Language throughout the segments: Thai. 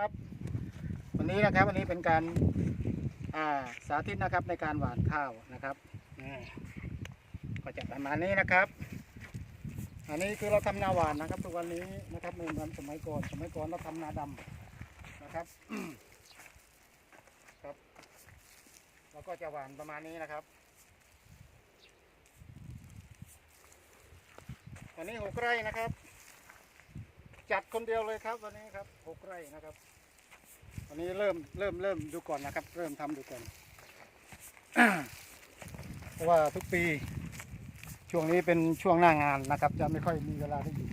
ครับ วันนี้นะครับวันนี้เป็นการอ่าสาธิตนะครับในการหว่านข้าวนะครับอ่าก็จะประมาณนี้นะครับ อันนี้คือเราทำนาหวานนะครับทุกวันนี้นะครับเหมือนสมัยก่อนสมัยก่อนเราทำนาดำนะครับครับเราก็จะหวานประมาณนี้นะครับ วันนี้หกไร่นะครับ จัดคนเดียวเลยครับวันนี้ครับหกไร่นะครับ วันนี้เริ่มเริ่มเริ่มดูก่อนนะครับ เริ่มทำดูก่อน เพราะว่าทุกปี ช่วงนี้เป็นช่วงหน้างานนะครับ จะไม่ค่อยมีเวลาได้อยู่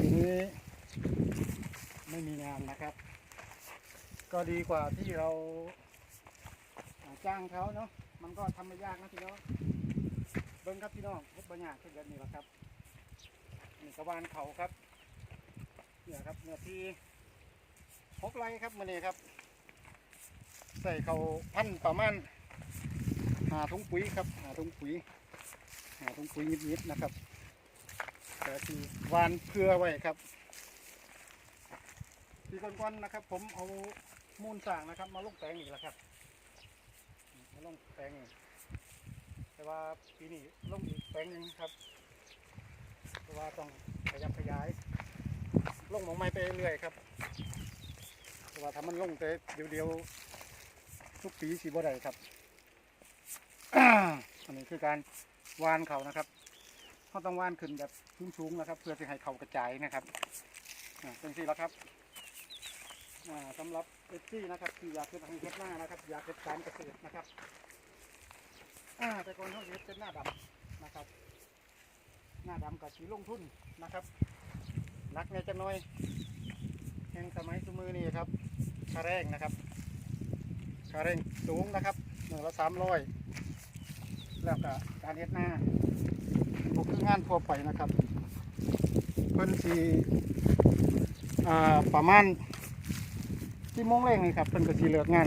ปีนี้ไม่มีงานนะครับ ก็ดีกว่าที่เราจ้างเขาเนาะมันก็ทำไม่ยากนะพี่น้องเบิ้งครับพี่น้องพบบรรยากาศเช่นนี้แหละครับนี่กระวานเขาครับเนี่ยครับเนื้อที่ หกไรครับมื่อนี้ครับ ใส่เขาพันประมาณหาถุงปุ๋ยครับหาถุงปุ๋ยหาตรงปุ๋ยนิดๆนะครับแต่ที่วานเพื่อไว้ครับปีก่อนๆนะครับ ผมเอามูลสางนะครับ มาลงแปลงอีกแล้วครับมาลงแปลงอีกแต่ว่าปีนี้ลงอีกแปลงหนึ่งครับเพราะว่าต้องขยับขยายลงหมองไม้ไปเรื่อยครับ ว่าถ้ามันลงแต่เดียวๆทุกปีสีบ่ได้ครับอันนี้คือการวานเขานะครับเขาต้องวานขึ้นแบบสูงๆนะครับ เพื่อจะให้เขากระจายนะครับเป็นสี่แล้วครับอ่าสำหรับเอฟซี่นะครับที่อยากเป็นทางเฮ็ดหน้านะครับ อยากเป็นการเกษตรนะครับแต่ก่อนเขาเฮ็ดเป็นหน้าดำนะครับ หน้าดำกับสีลงทุนนะครับนักในจะน้อยแห่งสมัยสมือนี่ครับ คาแรงนะครับคาแรงสูงนะครับหนึ่งละสามร้อยแล้วก็การเฮ็ดหน้าบุคืองานทั่วไปนะครับ เพิ่นสีประมาณที่มงแรงนี่ครับเพิ่นก็สีเลือกงาน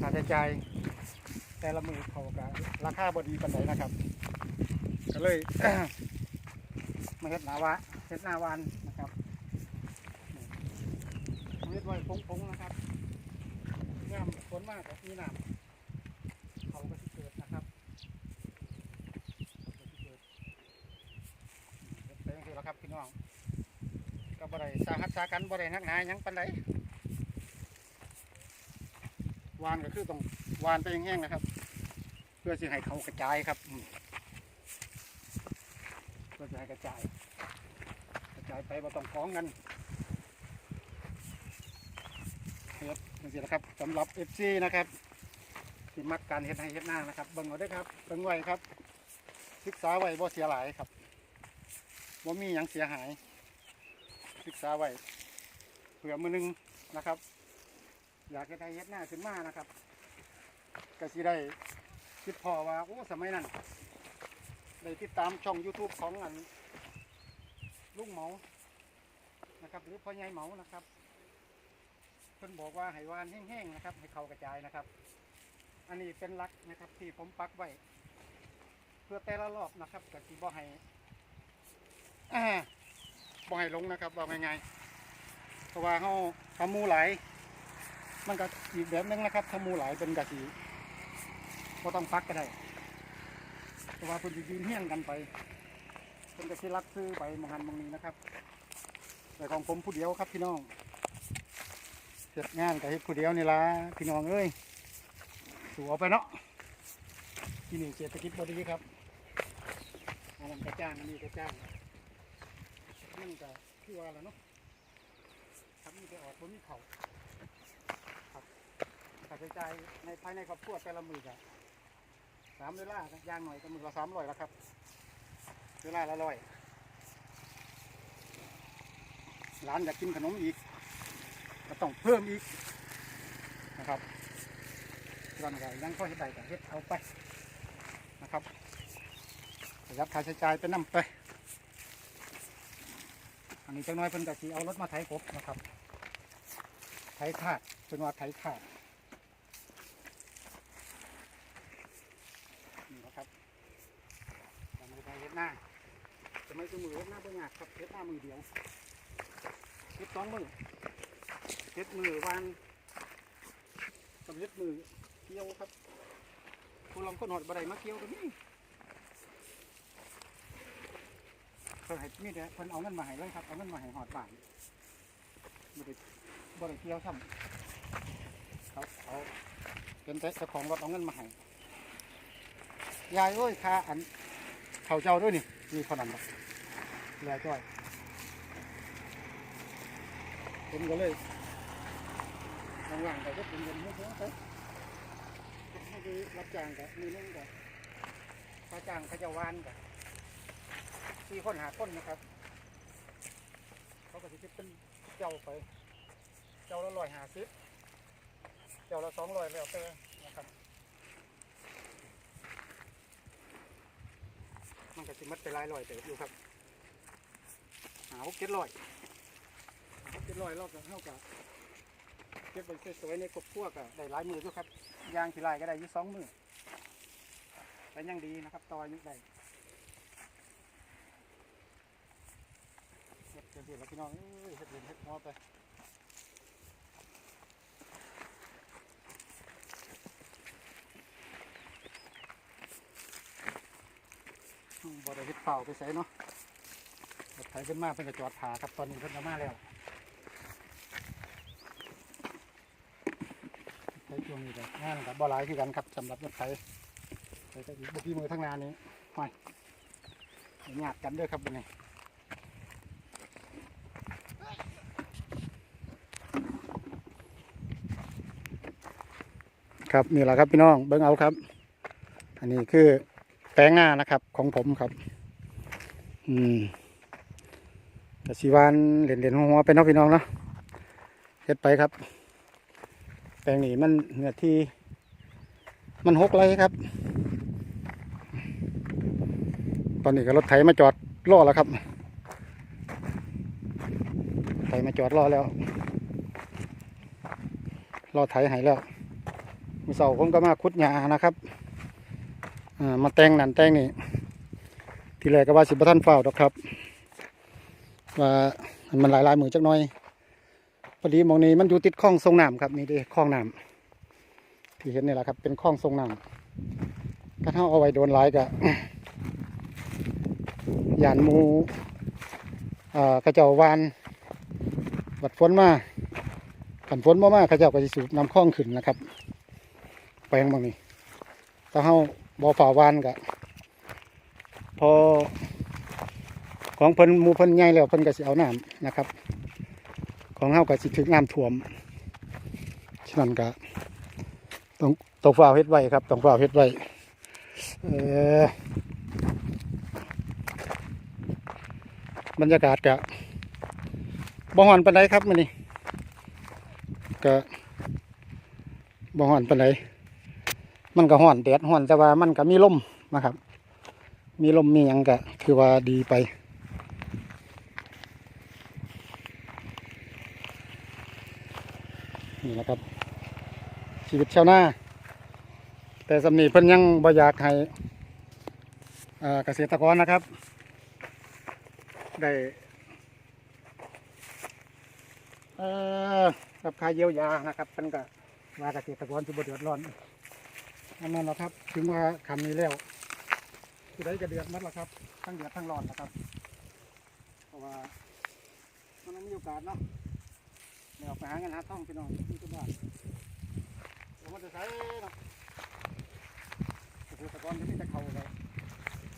ค่าใช้จ่ายแต่ละมือเขาก็ราคาบดีปันไดนะครับ ก็เลยมาเฮ็ดหนาวะเฮ็ดหน้าวานนะครับนี่เฮ็ ดไว้พงๆนะครับงามฝนมากกับมีน้ำเขาก็ที่เกิดนะครับเขาก็ที่เกิดเป็นจังซี่แหล้วครับพี่น้องก็บ่ได้สาหัสสากันบ่ได้นักหนาหยังปานใดวานก็คือต้องวานไปแห้งๆนะครับ เพื่อสิให้เขากระจายครับเพื่อจะให้กระจาย กระจายไปบ่ต้องฟ้องกัน เฮ็ดจังซี่แหละครับสำหรับ FC นะครับที่มักการเฮ็ดให้เฮ็ดหน้านะครับเบิ่งเอาเด้วยครับเบิ่งไว้ครับ ศึกษาไว้บ่เสียหลายครับบ่มีหยังเสียหาย ศึกษาไว้เผื่อมือหนึงนะครับ อยากเฮ็ดให้เฮ็ดหน้าขึ้นมานะครับก็สิได้คิดพอว่าโอ้สมัยนั้นได้ติดตามช่อง YouTube ของอันลุงเหมานะครับ หรือพ่อใหญ่เหมานะครับ เพิ่นบอกว่าให้วานแห้งๆนะครับ ให้เขากระจายนะครับ อันนี้เป็นลักนะครับที่ผมปักไว้ เพื่อแต่ละรอบนะครับกับที่บ่ให้อ่าบ่ให้ลงนะครับว่าไงๆเพราะว่าเขาทำมูไหลมันก็อีกแบบนึงนะครับทำมูไหลเป็นกะสีก็ต้องปักก็ได้เพราะว่าเพิ่นจะยืนเฮี้ยงกันไปเป็นกะสีรักซื้อไปมองหันมองนี้นะครับแต่ของผมผู้เดียวครับพี่น้อง เสร็จงานกับเฮ็ดผู้เดียวนี่ละพี่น้องเอ้ยสูเอาไปเนาะที่นี่เศรษฐกิจพอดีครับอันนั้นกระจ้างอันนี้กระจ้างนั่นก็คือว่าแล้วเนาะครับนี่ไปออกบนนี้เขาครับค่าใช้จ่ายในภายในครอบครัวแต่ละมือก็สามเวลารับย่างหน่อยก็มือละสามร้อยแล้วครับเวลาละร้อยร้านอยากกินขนมอีก ก็ต้องเพิ่มอีกนะครับส่วนใหญ่ยังก็เฮ็ดได้ก็เฮ็ดเอาไปนะครับประหยัดค่าใช้จ่ายไปนํไป อันนี้จังน้อยเพิ่นก็สิเอารถมาไถกบนะครับ ไถขาดเป็นว่าไถขาดนี่นะครับทำมือไปเฮ็ดหน้าจะไม่สมือเฮ็ดหน้าบ่ยากครับเฮ็ดหน้ามือเดียวเฮ็ดสองมือ เฮ็ดมือวานกับเฮ็ดมือเกี่ยวครับผู้ลองคนหอดบ่ได้มาเกี่ยวกันนี่เพิ่นให้มีแต่เพิ่นเอาเงินมาให้เลยครับเอาเงินมาให้หอดบานบ่ไดบ่ไดเกี่ยวซ้ำเขาเอาเป็นแต่เจ้าของรถเอาเงินมาให้ยายเอ้ยค่าอันเขาเจ้าด้วยนี่มีคนนั้นบ่แลจ้อยผมก็เลย ว่างๆแต่ก็เป็นเงินให้เขาไปให้ไปรับจ้างกับมีนึงกับค่าจ้างเขาจะวานกับสี่คนหาคนนะครับ เขาก็จะคิดเป็นเจ้าไป เจ้าละร้อยหาสิบเจ้าละสองร้อยแล้วแต่นะครับมันก็จะมัดไปลายร้อยเติบอยู่ครับหาหกเจ็ดร้อยเจ็ดร้อยรอบจะเท่ากับ เก็บไปสวยๆในกบพวกอะได้หลายมือด้วยครับยางขีลายก็ได้ยี่สองมือแต่ยังดีนะครับตออายุได้เฮ็ดเดี๋ยวแล้วพี่น้องเอ้ยเฮ็ดเห็นเฮ็ดหัวไปบ่ได้เฮ็ดเป่าไปใส่เนาะรถไถขึ้นมาเพิ่นก็จอดถาครับตอนนี้เพิ่นก็มาแล้ว ใช่วงนี้ก็งานกับบ่หลายคือกันครับสำหรับรถไถใช้ก็อีกบ่กี่มือทั้งงานนี้ห้อยหยาดกันด้วยครับวันนี้ครับนี่แหละครับพี่น้องเบิ้งเอาครับ อันนี้คือแปลงหน้านะครับของผมครับ อืมแต่สีวานเหรียญเหรียญหัวไปเนาะพี่น้องเนาะเฮ็ดไปครับ ลงนี้มันเนื้อที่ มันหกไรครับ ตอนนี้ก็รถไถมาจอดรอแล้วครับไถมาจอดรอแล้วรอไถหายแล้วมือเสาผมก็มาคุดหญ้านะครับมาแต่งนั่นแต่งนี่ทีแรกก็ว่าสิบท่านเฝ้าดอกครับว่ามันหลายหลายมือจักน่อย พอดีมองนี้มันอยู่ติดคลองทรงน้ำครับนี่ด้คลองน้ำที่เห็นนี่แหละครับ เป็นคลองทรงน้ำถ้าเท่าเอาไว้โดนหลายกะยานมูกระเจ้าวานบัดฝนมาขันฝนบ่มาเขาเจ้าก็สิสูบน้ำคลองขึ้นนะครับ แปลงบางนี้ถ้าเฮาบ่อฝ่าวานกะพอของเพิ่นมูเพิ่นใหญ่แล้วเพิ่นก็สิเอาน้ำนะครับ ของเฮาก็สิถึงน้ำท่วม ฉะนั้นก็ต้องต้องฝ้าเฮ็ดไว้ครับต้องฝ้าเฮ็ดไว้บรรยากาศก็บ่ฮ้อนปานใดครับมื้อนี้ก็บ่ฮ้อนปานใดมันก็ฮ้อนแดดฮ้อนแต่ว่ามันก็มีลมนะครับ มีลมมีหยังก็ถือว่าดีไป นี่นะครับ ชีวิตชาวนาแต่สำนีเพิ่นยังบ่อยากให้เกษตรกรนะครับ ได้รับค่าเยียวยานะครับเพิ่นก็ว่าเกษตรกรที่บ่เดือดร้อนนั่นแหละครับ ถึงว่าคำนี้แล้วที่ได้ก็เดือดมัดแล้วครับ ทั้งเดือดทั้งร้อนนะครับ เพราะว่ามันไม่มีโอกาสเนาะ เดี๋ยวไปหาเงินหาท่องพี่น้องที่ทุกบ้านเรามันจะใช้เนาะเกษตรกรจะมีแต่เข่าเลย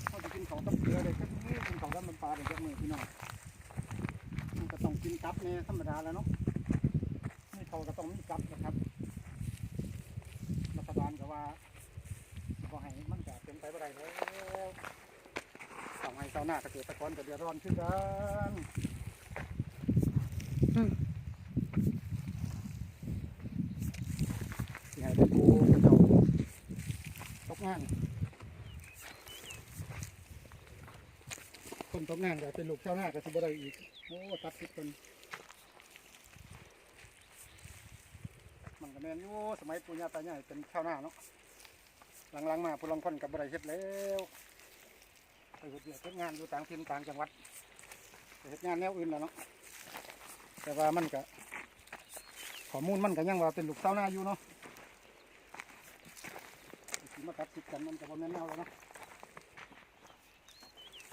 เขาจะกินเขากับเกลือเลยก็นี่กินเขากับน้ำปลาเลยจักมือพี่น้องมันก็ต้องกินกับเนี่ยธรรมดาแล้วเนาะนี่เขาก็ต้องมีกับนะครับรัฐบาลก็ว่าก็ให้มันจะเป็นไปบ่ได้แล้วต้องให้ชาวนาเกษตรกรก็เดือดร้อนขึ้นกัน สิให้ไปกูเจ้าตก งาน คนตกงานก็เป็นลูกเจ้าหน้าก็สิบ่ได้อีก โอ้ตัดสิบคน มันก็แม่นอยู่สมัยปู่ย่าตายายเป็นชาวนาเนาะหลังๆมาผู้ลางคนกับบ่ได้เฮ็ดแล้วไปเฮ็ดเวียกเฮ็ดงานอยู่ต่างถิ่นต่างจังหวัดไปเฮ็ดงานแนวอื่นแล้วเนาะแต่ว่ามันก็ข้อมูลมันก็ยังว่าเป็นลูกสาวนาอยู่เนาะ มาตัดสิทธิ์กันมันจะบ่แม่นแนวแล้วเนาะ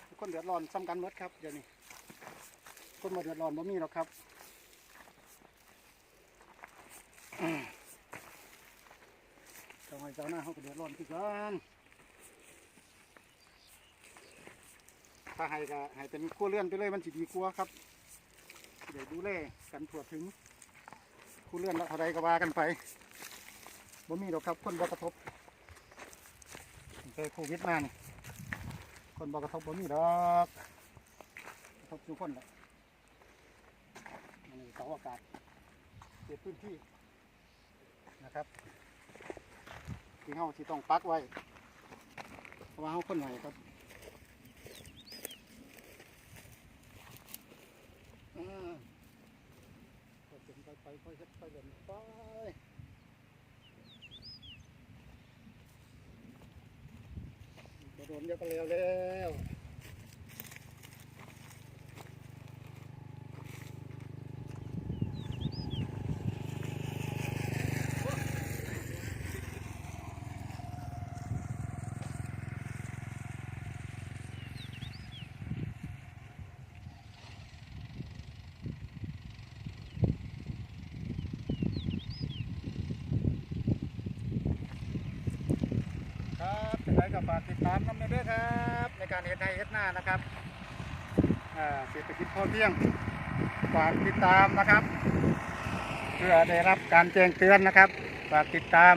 ทุกคนเดือดร้อนซ้ำกันหมดครับเดี๋ยวนี้คนมาเดือดร้อนบ่มีหรอกครับอืมเจ้าหน้าเขาก็เดือดร้อนคือกันถ้าให้ก็ให้เป็นครัวเรือนไปเลยมันสิดีกว่าครับเดี๋ยวดูแลกันทั่วถึงครัวเรือนละเท่าใดก็ว่ากันไปบ่มีหรอกครับคนบ่กระทบ ตั้งแต่โควิดมานี่คนบ่กกระทบบ่มีดอกกระทบทุกคนแหละนนี้เสาอากาศเขตพื้นที่นะครับที่เฮาที่ต้องปักไว้เพราะว่าเฮาคนใหม่ครับอ่าค่อยเป็นไปไปไปเดินไป จะโดนเดี๋ยวก็เร็วแล้ว กับฝากติดตามน้ำเด้อครับ ในการเฮ็ดไร่เฮ็ดนานะครับอ่าเศรษฐกิจพอเพียงฝากติดตามนะครับ เพื่อได้รับการแจ้งเตือนนะครับ ฝากติดตาม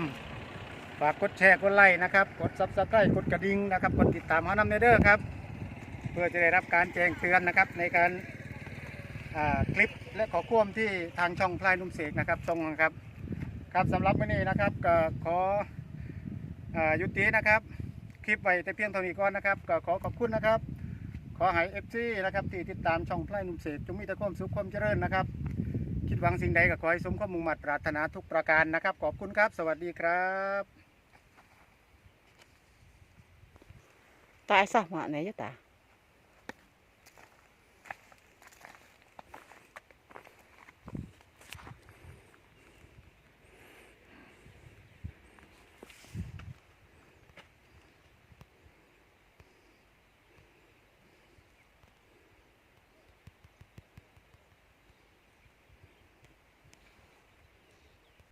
ฝากกดแชร์กดไลค์นะครับ กดซับสไครต์กดกระดิ่งนะครับ กดติดตามเขานำเด้อครับ เพื่อจะได้รับการแจ้งเตือนนะครับ ในการอ่าคลิปและขอความที่ทางช่องพลายนุ่มเสกนะครับส่งครับ ครับสำหรับวันนี้นะครับก็ขออายุตินะครับ คลิปไว้แต่เพียงเท่านี้ก่อนนะครับก็ขอขอบคุณนะครับ ขอให้เอฟซีนะครับที่ติดตามช่องพลายนุ่มเสกจงมีแต่ความสุขความเจริญนะครับ คิดหวังสิ่งใดก็ขอให้สมความมุ่งมั่นปรารถนาทุกประการนะครับ ขอบคุณครับ สวัสดีครับ tại sao mà này chứ ta